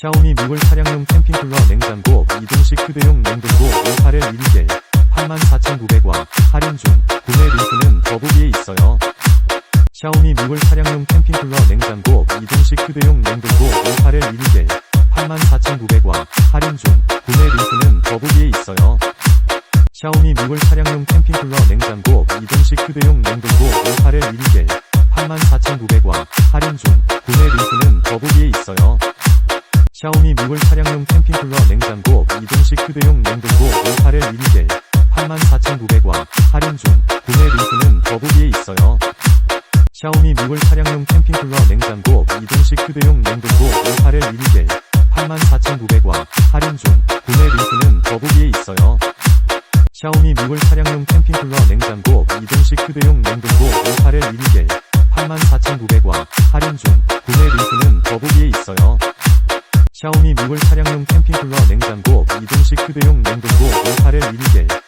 샤오미 미월 차량용 캠핑쿨러 냉장고 이동식 휴대용 냉동고 58에 1개 84,900원 할인 중 구매 링크는 더보기에 있어요. 샤오미 미월 차량용 캠핑쿨러 냉장고 이동식 휴대용 냉동고 58에 1개 84,900원 할인 중 구매 링크는 더보기에 있어요. 샤오미 미월 차량용 캠핑쿨러 냉장고 이동식 휴대용 냉동고 58에 1개 84,900원 할인 중 구매 링크는 더보기에 있어요. 샤오미 미월 차량용 캠핑쿨러 냉장고 이동식 휴대용 냉동고 58에 1개 84,900원 할인 중 구매 링크는 더보기에 있어요. 샤오미 미월 차량용 캠핑쿨러 냉장고 이동식 휴대용 냉동고 58에 1개 84,900원 할인 중 구매 링크는 더보기에 있어요. 샤오미 미월 차량용 캠핑쿨러 냉장고 이동식 휴대용 냉동고 58에 1개 84,900원 할인 중 구매 링크는 더보기에 있어요. 샤오미 미월 차량용 캠핑쿨러 냉장고 이동식 휴대용 냉동고 58에 1개